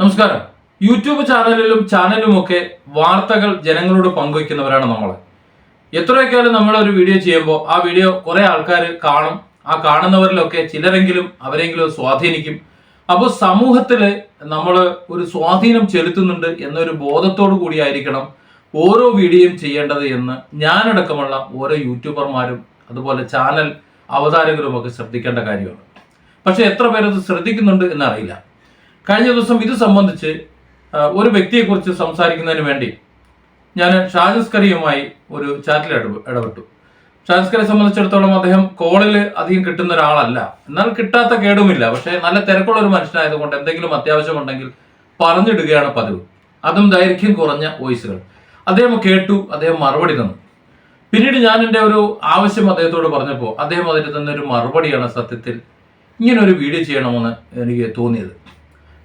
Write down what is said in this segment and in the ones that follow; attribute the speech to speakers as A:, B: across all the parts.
A: നമസ്കാരം. യൂട്യൂബ് ചാനലിലും ചാനലുമൊക്കെ വാർത്തകൾ ജനങ്ങളോട് പങ്കുവയ്ക്കുന്നവരാണ് നമ്മൾ എത്രയൊക്കെയാലും നമ്മൾ ഒരു വീഡിയോ ചെയ്യുമ്പോൾ ആ വീഡിയോ കുറേ ആൾക്കാർ കാണും. ആ കാണുന്നവരിലൊക്കെ ചിലരെങ്കിലും അവരെങ്കിലും സ്വാധീനിക്കും. അപ്പോൾ സമൂഹത്തിൽ നമ്മൾ ഒരു സ്വാധീനം ചെലുത്തുന്നുണ്ട് എന്നൊരു ബോധത്തോടു കൂടിയായിരിക്കണം ഓരോ വീഡിയോയും ചെയ്യേണ്ടത് എന്ന് ഞാനടക്കമുള്ള ഓരോ യൂട്യൂബർമാരും അതുപോലെ ചാനൽ അവതാരകരും ഒക്കെ ശ്രദ്ധിക്കേണ്ട കാര്യമാണ്. പക്ഷെ എത്ര പേരത് ശ്രദ്ധിക്കുന്നുണ്ട് എന്നറിയില്ല. കഴിഞ്ഞ ദിവസം ഇത് സംബന്ധിച്ച് ഒരു വ്യക്തിയെക്കുറിച്ച് സംസാരിക്കുന്നതിന് വേണ്ടി ഞാൻ ഷാജസ്കറിയുമായി ഒരു ചാറ്റിൽ ഇടപെ- ഇടപെട്ടു. ഷാജസ്കറിയെ സംബന്ധിച്ചിടത്തോളം അദ്ദേഹം കോളിൽ അധികം കിട്ടുന്ന ഒരാളല്ല. എന്നാൽ കിട്ടാത്ത കേടുമില്ല. പക്ഷേ നല്ല തിരക്കുള്ള ഒരു മനുഷ്യനായതുകൊണ്ട് എന്തെങ്കിലും അത്യാവശ്യം അത്യാവശ്യമുണ്ടെങ്കിൽ പറഞ്ഞിടുകയാണ് പതിവ്. അതും ദൈർഘ്യം കുറഞ്ഞ വോയിസുകൾ. അദ്ദേഹം കേട്ടു അദ്ദേഹം മറുപടി തന്നു. പിന്നീട് ഞാൻ എന്റെ ഒരു ആവശ്യം അദ്ദേഹത്തോട് പറഞ്ഞപ്പോൾ അദ്ദേഹം അതിന് തന്നെ ഒരു മറുപടിയാണ് സത്യത്തിൽ ഇങ്ങനൊരു വീഡിയോ ചെയ്യണമെന്ന് എനിക്ക് തോന്നിയത്.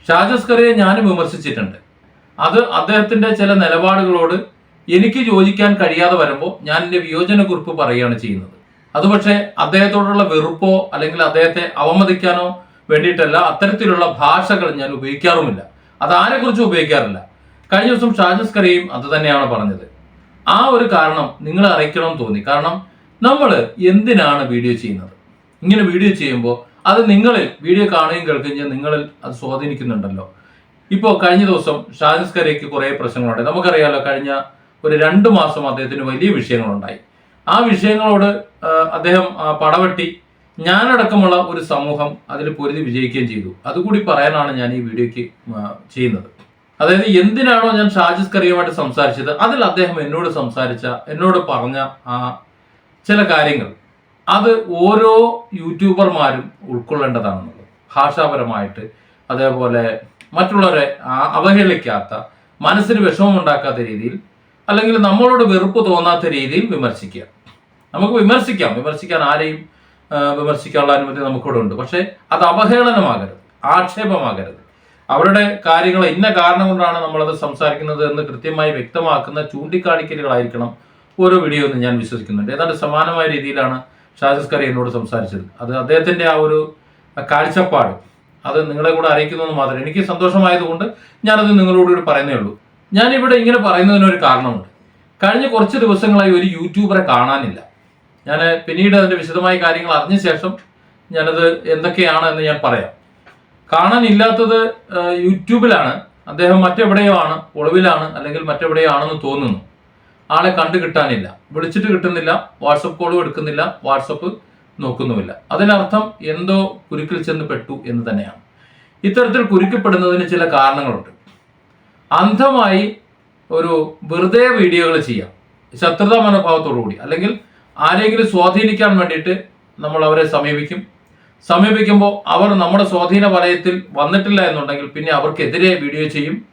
A: ഷാജസ് കറിയെ ഞാനും വിമർശിച്ചിട്ടുണ്ട്. അത് അദ്ദേഹത്തിന്റെ ചില നിലപാടുകളോട് എനിക്ക് യോജിക്കാൻ കഴിയാതെ വരുമ്പോൾ ഞാൻ എന്റെ വിയോജനക്കുറിപ്പ് പറയുകയാണ് ചെയ്യുന്നത്. അത് പക്ഷേ അദ്ദേഹത്തോടുള്ള വെറുപ്പോ അല്ലെങ്കിൽ അദ്ദേഹത്തെ അവമതിക്കാനോ വേണ്ടിയിട്ടല്ല അത്തരത്തിലുള്ള ഭാഷകൾ ഞാൻ ഉപയോഗിക്കാറുമില്ല. അത് ആരെക്കുറിച്ചും ഉപയോഗിക്കാറില്ല. കഴിഞ്ഞ ദിവസം ഷാജസ് കറിയും അത് തന്നെയാണ് പറഞ്ഞത്. ആ ഒരു കാരണം നിങ്ങൾ അറിയിക്കണം തോന്നി. കാരണം നമ്മൾ എന്തിനാണ് വീഡിയോ ചെയ്യുന്നത്? ഇങ്ങനെ വീഡിയോ ചെയ്യുമ്പോൾ അത് നിങ്ങളിൽ വീഡിയോ കാണുകയും കേൾക്കുകയും ചെയ്യാൻ നിങ്ങളിൽ അത് സ്വാധീനിക്കുന്നുണ്ടല്ലോ. ഇപ്പോൾ കഴിഞ്ഞ ദിവസം ഷാജസ് കരയ്ക്ക് കുറേ പ്രശ്നങ്ങളുണ്ട്. നമുക്കറിയാമല്ലോ കഴിഞ്ഞ ഒരു രണ്ട് മാസം അദ്ദേഹത്തിന് വലിയ വിഷയങ്ങളുണ്ടായി. ആ വിഷയങ്ങളോട് അദ്ദേഹം പടവെട്ടി ഞാനടക്കമുള്ള ഒരു സമൂഹം അതിൽ പൊരുതി വിജയിക്കുകയും ചെയ്തു. അതുകൂടി പറയാനാണ് ഞാൻ ഈ വീഡിയോയ്ക്ക് ചെയ്യുന്നത്. അതായത് എന്തിനാണോ ഞാൻ ഷാജിസ് കറിയുമായിട്ട് സംസാരിച്ചത്? അതിൽ അദ്ദേഹം എന്നോട് സംസാരിച്ച എന്നോട് പറഞ്ഞ ആ ചില കാര്യങ്ങൾ. അത് ഓരോ യൂട്യൂബർമാരും ഉൾക്കൊള്ളേണ്ടതാണെന്നുള്ളത്. ഭാഷാപരമായിട്ട് അതേപോലെ മറ്റുള്ളവരെ അവഹേളിക്കാത്ത മനസ്സിന് വിഷമമുണ്ടാക്കാത്ത രീതിയിൽ അല്ലെങ്കിൽ നമ്മളോട് വെറുപ്പ് തോന്നാത്ത രീതിയിൽ വിമർശിക്കുക. നമുക്ക് വിമർശിക്കാം. വിമർശിക്കാൻ ആരെയും വിമർശിക്കാനുള്ള അനുമതി നമുക്കിവിടെ ഉണ്ട്. പക്ഷേ അത് അവഹേളനമാകരുത്. ആക്ഷേപമാകരുത്. അവരുടെ കാര്യങ്ങൾ ഇന്ന കാരണം കൊണ്ടാണ് നമ്മളത് സംസാരിക്കുന്നത് എന്ന് കൃത്യമായി വ്യക്തമാക്കുന്ന ചൂണ്ടിക്കാണിക്കലുകളായിരിക്കണം ഓരോ വീഡിയോ എന്ന് ഞാൻ വിശ്വസിക്കുന്നുണ്ട്. ഏതാണ്ട് സമാനമായ രീതിയിലാണ് ഷാജിസ് കറി എന്നോട് സംസാരിച്ചത്. അത് അദ്ദേഹത്തിന്റെ ആ ഒരു കാഴ്ചപ്പാട്. അത് നിങ്ങളെ കൂടെ അറിയിക്കുന്നത് മാത്രമേ എനിക്ക് സന്തോഷമായതുകൊണ്ട് ഞാനത് നിങ്ങളോട് കൂടി പറയുന്നേ ഉള്ളൂ. ഞാനിവിടെ ഇങ്ങനെ പറയുന്നതിനൊരു കാരണമുണ്ട്. കഴിഞ്ഞ കുറച്ച് ദിവസങ്ങളായി ഒരു യൂട്യൂബറെ കാണാനില്ല. ഞാൻ പിന്നീട് അതിന്റെ വിശദമായ കാര്യങ്ങൾ അറിഞ്ഞ ശേഷം ഞാനത് എന്തൊക്കെയാണ് എന്ന് ഞാൻ പറയാം. കാണാനില്ലാത്തത് യൂട്യൂബിലാണ്. അദ്ദേഹം മറ്റെവിടെയോ ആണ് ഒളിവിലാണ് അല്ലെങ്കിൽ മറ്റെവിടെയോ ആണെന്ന് തോന്നുന്നു. ആളെ കണ്ടു കിട്ടാനില്ല. വിളിച്ചിട്ട് കിട്ടുന്നില്ല. വാട്സപ്പ് കോളും എടുക്കുന്നില്ല. വാട്സപ്പ് നോക്കുന്നുമില്ല. അതിനർത്ഥം എന്തോ കുരുക്കിൽ ചെന്ന് പെട്ടു എന്ന് തന്നെയാണ്. ഇത്തരത്തിൽ കുരുക്കപ്പെടുന്നതിന് ചില കാരണങ്ങളുണ്ട്. അന്ധമായി ഒരു വെറുതെ വീഡിയോകൾ ചെയ്യാം. ശത്രുതാ മനോഭാവത്തോടു കൂടി. അല്ലെങ്കിൽ ആരെങ്കിലും സ്വാധീനിക്കാൻ വേണ്ടിയിട്ട് നമ്മൾ അവരെ സമീപിക്കും. സമീപിക്കുമ്പോൾ അവർ നമ്മുടെ സ്വാധീന വലയത്തിൽ വന്നിട്ടില്ല എന്നുണ്ടെങ്കിൽ പിന്നെ അവർക്കെതിരെ വീഡിയോ ചെയ്യും.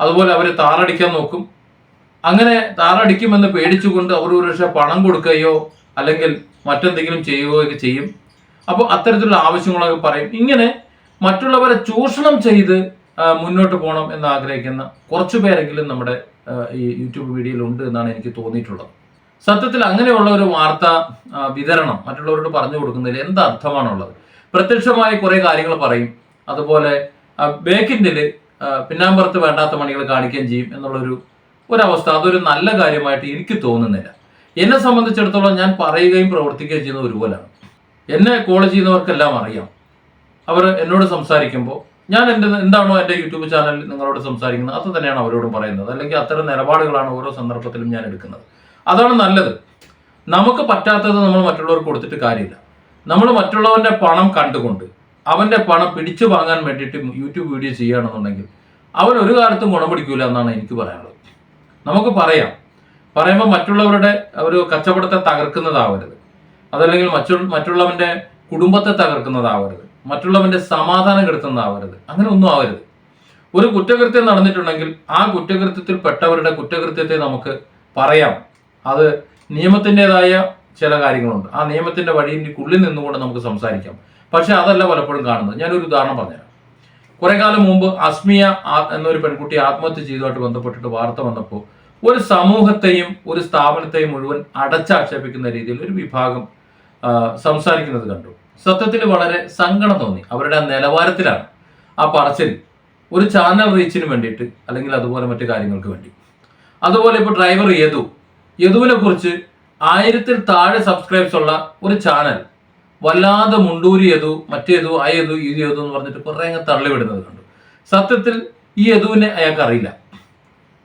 A: അതുപോലെ അവരെ താറടിക്കാൻ നോക്കും. അങ്ങനെ താറടിക്കുമെന്ന് പേടിച്ചുകൊണ്ട് അവർ ഒരു പക്ഷേ പണം കൊടുക്കുകയോ അല്ലെങ്കിൽ മറ്റെന്തെങ്കിലും ചെയ്യുകയോ ചെയ്യും. അപ്പോൾ അത്തരത്തിലുള്ള ആവശ്യങ്ങളൊക്കെ പറയും. ഇങ്ങനെ മറ്റുള്ളവരെ ചൂഷണം ചെയ്ത് മുന്നോട്ട് പോകണം എന്ന് ആഗ്രഹിക്കുന്ന കുറച്ചു പേരെങ്കിലും നമ്മുടെ ഈ യൂട്യൂബ് വീഡിയോയിൽ ഉണ്ട് എന്നാണ് എനിക്ക് തോന്നിയിട്ടുള്ളത്. സത്യത്തിൽ അങ്ങനെയുള്ള ഒരു വാർത്ത വിതരണം മറ്റുള്ളവരോട് പറഞ്ഞു കൊടുക്കുന്നതിൽ എന്ത് അർത്ഥമാണുള്ളത്? പ്രത്യക്ഷമായി കുറേ കാര്യങ്ങൾ പറയും. അതുപോലെ ബേക്കിന്റെ പിന്നാമ്പുറത്ത് വേണ്ടാത്ത പണികൾ കാണിക്കുകയും ചെയ്യും എന്നുള്ളൊരു ഒരവസ്ഥ അതൊരു നല്ല കാര്യമായിട്ട് എനിക്ക് തോന്നുന്നില്ല. എന്നെ സംബന്ധിച്ചിടത്തോളം ഞാൻ പറയുകയും പ്രവർത്തിക്കുകയും ചെയ്യുന്നത് ഒരുപോലെയാണ് എന്നെ കോൾ ചെയ്യുന്നവർക്കെല്ലാം അറിയാം. അവർ എന്നോട് സംസാരിക്കുമ്പോൾ ഞാൻ എന്റെ എന്താണോ എന്റെ യൂട്യൂബ് ചാനലിൽ നിങ്ങളോട് സംസാരിക്കുന്നത് അത് തന്നെയാണ് അവരോടും പറയുന്നത്. അല്ലെങ്കിൽ അത്തരം നിലപാടുകളാണ് ഓരോ സന്ദർഭത്തിലും ഞാൻ എടുക്കുന്നത്. അതാണ് നല്ലത്. നമുക്ക് പറ്റാത്തത് നമ്മൾ മറ്റുള്ളവർക്ക് കൊടുത്തിട്ട് കാര്യമില്ല. നമ്മൾ മറ്റുള്ളവന്റെ പണം കണ്ടുകൊണ്ട് അവന്റെ പണം പിടിച്ചു വാങ്ങാൻ വേണ്ടിയിട്ട് യൂട്യൂബ് വീഡിയോ ചെയ്യുകയാണെന്നുണ്ടെങ്കിൽ അവൻ ഒരു കാലത്തും ഗുണം പിടിക്കൂല എന്നാണ് എനിക്ക് പറയാനുള്ളത്. നമുക്ക് പറയാം. പറയുമ്പോൾ മറ്റുള്ളവരുടെ ഒരു കച്ചവടത്തെ തകർക്കുന്നതാവരുത്. അതല്ലെങ്കിൽ മറ്റു മറ്റുള്ളവന്റെ കുടുംബത്തെ തകർക്കുന്നതാവരുത്. മറ്റുള്ളവന്റെ സമാധാനം കെടുത്തുന്നതാവരുത്. അങ്ങനെ ഒന്നും ആവരുത്. ഒരു കുറ്റകൃത്യം നടന്നിട്ടുണ്ടെങ്കിൽ ആ കുറ്റകൃത്യത്തിൽ പെട്ടവരുടെ കുറ്റകൃത്യത്തെ നമുക്ക് പറയാം. അത് നിയമത്തിന്റെതായ ചില കാര്യങ്ങളുണ്ട്. ആ നിയമത്തിന്റെ ഉള്ളിൽ നിന്നുകൊണ്ട് നമുക്ക് സംസാരിക്കാം. പക്ഷെ അതല്ല പലപ്പോഴും കാണുന്നത്. ഞാനൊരു ഉദാഹരണം പറഞ്ഞുതരാം. കുറെ കാലം മുമ്പ് അസ്മിയ എന്നൊരു പെൺകുട്ടി ആത്മഹത്യ ചെയ്തതുമായിട്ട് ബന്ധപ്പെട്ടിട്ട് വാർത്ത വന്നപ്പോൾ ഒരു സമൂഹത്തെയും ഒരു സ്ഥാപനത്തെയും മുഴുവൻ അടച്ചാക്ഷേപിക്കുന്ന രീതിയിൽ ഒരു വിഭാഗം സംസാരിക്കുന്നത് കണ്ടു. സത്യത്തിൽ വളരെ സങ്കടം തോന്നി. അവരുടെ ആ നിലവാരത്തിലാണ് ആ പറച്ചിൽ ഒരു ചാനൽ റീച്ചിന് വേണ്ടിയിട്ട് അല്ലെങ്കിൽ അതുപോലെ മറ്റു കാര്യങ്ങൾക്ക് വേണ്ടി. അതുപോലെ ഇപ്പോൾ ഡ്രൈവർ യദു. യദുവിനെ കുറിച്ച് ആയിരത്തിൽ താഴെ സബ്സ്ക്രൈബ്സ് ഉള്ള ഒരു ചാനൽ വല്ലാതെ മുണ്ടൂരി യദു മറ്റേതു ഈ യദു എന്ന് പറഞ്ഞിട്ട് കുറെ അങ്ങ് തള്ളിവിടുന്നത് കണ്ടു. സത്യത്തിൽ ഈ യദുവിനെ അയാൾക്ക് അറിയില്ല.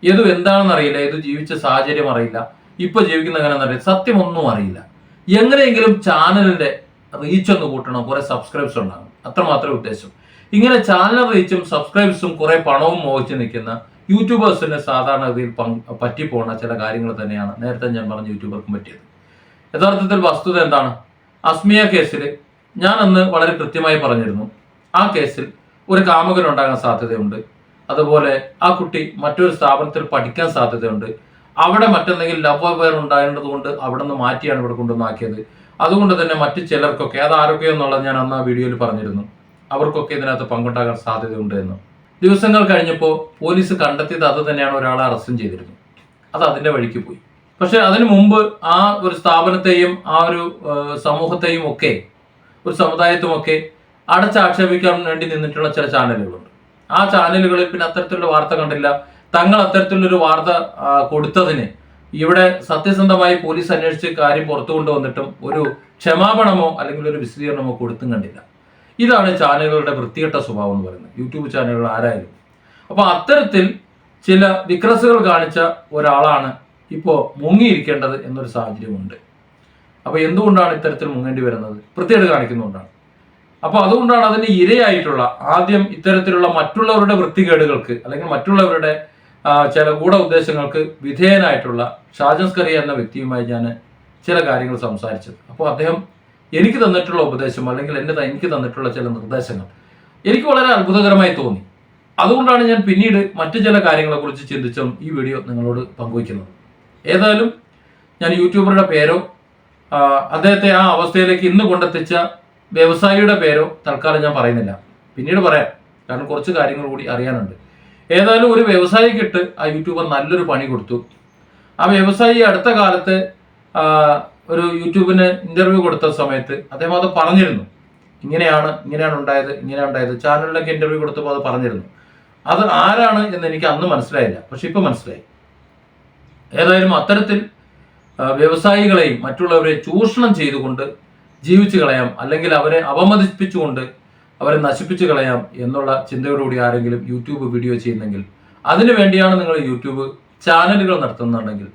A: യദു എന്താണെന്ന് അറിയില്ല യദു ജീവിച്ച സാഹചര്യം അറിയില്ല ഇപ്പൊ ജീവിക്കുന്ന എങ്ങനെയാണെന്ന് അറിയില്ല സത്യം ഒന്നും അറിയില്ല. എങ്ങനെയെങ്കിലും ചാനലിന്റെ റീച്ച് ഒന്ന് കൂട്ടണം കുറെ സബ്സ്ക്രൈബ്സ് ഉണ്ടാകും അത്രമാത്രമേ ഉദ്ദേശം. ഇങ്ങനെ ചാനൽ റീച്ചും സബ്സ്ക്രൈബ്സും കുറെ പണവും മോഹിച്ച് നിൽക്കുന്ന യൂട്യൂബേഴ്സിന് സാധാരണഗതിയിൽ പറ്റിപ്പോണ ചില കാര്യങ്ങൾ തന്നെയാണ് നേരത്തെ ഞാൻ പറഞ്ഞ യൂട്യൂബർക്കും പറ്റിയത്. യഥാർത്ഥത്തിൽ വസ്തുത എന്താണ്? അസ്മിയ കേസിൽ ഞാൻ അന്ന് വളരെ കൃത്യമായി പറഞ്ഞിരുന്നു. ആ കേസിൽ ഒരു കാമുകൻ ഉണ്ടാകാൻ സാധ്യതയുണ്ട്. അതുപോലെ ആ കുട്ടി മറ്റൊരു സ്ഥാപനത്തിൽ പഠിക്കാൻ സാധ്യതയുണ്ട്. അവിടെ മറ്റെന്തെങ്കിലും ലവ് അഫയർ ഉണ്ടായിരുന്നത് കൊണ്ട് അവിടെ നിന്ന് മാറ്റിയാണ് ഇവിടെ കൊണ്ടുവന്നാക്കിയത്. അതുകൊണ്ട് തന്നെ മറ്റു ചിലർക്കൊക്കെ അത് ആരൊക്കെയെന്നുള്ളത് ഞാൻ അന്ന് ആ വീഡിയോയിൽ പറഞ്ഞിരുന്നു. അവർക്കൊക്കെ ഇതിനകത്ത് പങ്കുണ്ടാകാൻ സാധ്യതയുണ്ട് എന്ന്. ദിവസങ്ങൾ കഴിഞ്ഞപ്പോൾ പോലീസ് കണ്ടെത്തിയത് അത് തന്നെയാണ് ഒരാളെ അറസ്റ്റും ചെയ്തിരുന്നു അത് അതിന്റെ വഴിക്ക് പോയി. പക്ഷെ അതിനു മുമ്പ് ആ ഒരു സ്ഥാപനത്തെയും ആ ഒരു സമൂഹത്തെയും ഒക്കെ ഒരു സമുദായത്തുമൊക്കെ അടച്ചാക്ഷേപിക്കാൻ വേണ്ടി നിന്നിട്ടുള്ള ചില ചാനലുകളുണ്ട്. ആ ചാനലുകളിൽ പിന്നെ അത്തരത്തിലുള്ള വാർത്ത കണ്ടില്ല. തങ്ങൾ അത്തരത്തിലുള്ളൊരു വാർത്ത കൊടുത്തതിന് ഇവിടെ സത്യസന്ധമായി പോലീസ് അന്വേഷിച്ച് കാര്യം പുറത്തു കൊണ്ടുവന്നിട്ടും ഒരു ക്ഷമാപണമോ അല്ലെങ്കിൽ ഒരു വിശദീകരണമോ കൊടുത്തും കണ്ടില്ല. ഇതാണ് ചാനലുകളുടെ വൃത്തികെട്ട സ്വഭാവം എന്ന് പറയുന്നത്. യൂട്യൂബ് ചാനലുകൾ ആരായാലും. അപ്പൊ അത്തരത്തിൽ ചില വിക്രസുകൾ കാണിച്ച ഒരാളാണ് ഇപ്പോൾ മുങ്ങിയിരിക്കേണ്ടത് എന്നൊരു സാഹചര്യമുണ്ട്. അപ്പോൾ എന്തുകൊണ്ടാണ് ഇത്തരത്തിൽ മുങ്ങേണ്ടി വരുന്നത്? വൃത്തികേട് കാണിക്കുന്നതുകൊണ്ടാണ്. അപ്പോൾ അതുകൊണ്ടാണ് അതിന് ഇരയായിട്ടുള്ള ആദ്യം ഇത്തരത്തിലുള്ള മറ്റുള്ളവരുടെ വൃത്തികേടുകൾക്ക് അല്ലെങ്കിൽ മറ്റുള്ളവരുടെ ചില ഗൂഢ ഉദ്ദേശങ്ങൾക്ക് വിധേയനായിട്ടുള്ള ഷാജൻസ്കറി എന്ന വ്യക്തിയുമായി ഞാൻ ചില കാര്യങ്ങൾ സംസാരിച്ചത്. അപ്പോൾ അദ്ദേഹം എനിക്ക് തന്നിട്ടുള്ള ഉപദേശം അല്ലെങ്കിൽ എന്നെ എനിക്ക് തന്നിട്ടുള്ള ചില നിർദ്ദേശങ്ങൾ എനിക്ക് വളരെ അത്ഭുതകരമായി തോന്നി. അതുകൊണ്ടാണ് ഞാൻ പിന്നീട് മറ്റു ചില കാര്യങ്ങളെക്കുറിച്ച് ചിന്തിച്ചും ഈ വീഡിയോ നിങ്ങളോട് പങ്കുവയ്ക്കുന്നത്. ഏതായാലും ഞാൻ യൂട്യൂബറുടെ പേരോ അദ്ദേഹത്തെ ആ അവസ്ഥയിലേക്ക് ഇന്ന് കൊണ്ടെത്തിച്ച വ്യവസായിയുടെ പേരോ തൽക്കാലം ഞാൻ പറയുന്നില്ല. പിന്നീട് പറയാം. കാരണം കുറച്ച് കാര്യങ്ങൾ കൂടി അറിയാനുണ്ട്. ഏതായാലും ഒരു വ്യവസായിക്കിട്ട് ആ യൂട്യൂബർ നല്ലൊരു പണി കൊടുത്തു. ആ വ്യവസായി അടുത്ത കാലത്ത് ഒരു യൂട്യൂബിന് ഇന്റർവ്യൂ കൊടുത്ത സമയത്ത് അദ്ദേഹം അത് പറഞ്ഞിരുന്നു. ഇങ്ങനെയാണ് ഇങ്ങനെയാണ് ഉണ്ടായത് ഇങ്ങനെയാണ് ഉണ്ടായത്. ചാനലിലൊക്കെ ഇന്റർവ്യൂ കൊടുത്തപ്പോൾ അത് പറഞ്ഞിരുന്നു. അത് ആരാണ് എന്ന് എനിക്ക് അന്ന് മനസ്സിലായില്ല. പക്ഷെ ഇപ്പൊ മനസ്സിലായി. ഏതായാലും അത്തരത്തിൽ വ്യവസായികളെയും മറ്റുള്ളവരെ ചൂഷണം ചെയ്തുകൊണ്ട് ജീവിച്ചു കളയാം അല്ലെങ്കിൽ അവരെ അപമതിപ്പിച്ചുകൊണ്ട് അവരെ നശിപ്പിച്ചു കളയാം എന്നുള്ള ചിന്തയോടുകൂടി ആരെങ്കിലും യൂട്യൂബ് വീഡിയോ ചെയ്യുന്നെങ്കിൽ അതിനു വേണ്ടിയാണ് നിങ്ങൾ യൂട്യൂബ് ചാനലുകൾ നടത്തുന്നുണ്ടെങ്കിൽ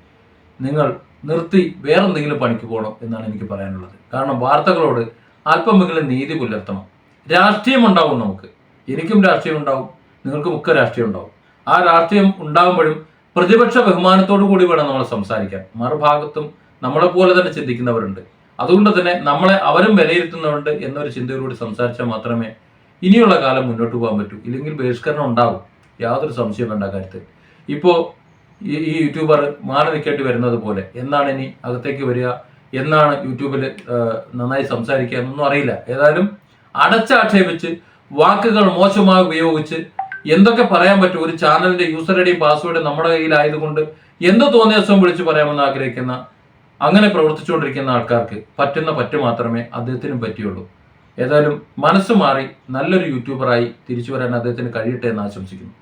A: നിങ്ങൾ നിർത്തി വേറെന്തെങ്കിലും പണിക്ക് പോകണം എന്നാണ് എനിക്ക് പറയാനുള്ളത്. കാരണം വാർത്തകളോട് അല്പമെങ്കിലും നീതി പുലർത്തണം. രാഷ്ട്രീയം ഉണ്ടാവും നമുക്ക്. എനിക്കും രാഷ്ട്രീയം ഉണ്ടാവും. നിങ്ങൾക്കും ഒക്കെ രാഷ്ട്രീയം ഉണ്ടാവും. ആ രാഷ്ട്രീയം ഉണ്ടാകുമ്പോഴും പ്രതിപക്ഷ ബഹുമാനത്തോടു കൂടി വേണം നമ്മൾ സംസാരിക്കാൻ. മറുഭാഗത്തും നമ്മളെ പോലെ തന്നെ ചിന്തിക്കുന്നവരുണ്ട്. അതുകൊണ്ട് തന്നെ നമ്മളെ അവരും വിലയിരുത്തുന്നവരുണ്ട് എന്നൊരു ചിന്തയോടുകൂടി സംസാരിച്ചാൽ മാത്രമേ ഇനിയുള്ള കാലം മുന്നോട്ട് പോകാൻ പറ്റൂ. ഇല്ലെങ്കിൽ ബഹിഷ്കരണം ഉണ്ടാവും. യാതൊരു സംശയം വേണ്ട കാര്യത്തിൽ. ഇപ്പോൾ ഈ ഈ യൂട്യൂബർ മാറി നിൽക്കേണ്ടി വരുന്നത് പോലെ എന്നാണ് ഇനി അകത്തേക്ക് വരിക? എന്നാണ് യൂട്യൂബിൽ നന്നായി സംസാരിക്കുക എന്നൊന്നും അറിയില്ല. ഏതായാലും അടച്ചാക്ഷേപിച്ച് വാക്കുകൾ മോശമായി ഉപയോഗിച്ച് എന്തൊക്കെ പറയാൻ പറ്റും? ഒരു ചാനലിന്റെ യൂസർ ഐ ഡി പാസ്വേഡും നമ്മുടെ കയ്യിലായതുകൊണ്ട് എന്ത് തോന്നിയ ദിവസവും വിളിച്ചു പറയാമെന്ന് ആഗ്രഹിക്കുന്ന അങ്ങനെ പ്രവർത്തിച്ചുകൊണ്ടിരിക്കുന്ന ആൾക്കാർക്ക് പറ്റുന്ന പറ്റു മാത്രമേ അദ്ദേഹത്തിനും പറ്റിയുള്ളൂ. ഏതായാലും മനസ്സ് മാറി നല്ലൊരു യൂട്യൂബറായി തിരിച്ചു വരാൻ അദ്ദേഹത്തിന് കഴിയട്ടെ എന്ന് ആശംസിക്കുന്നു.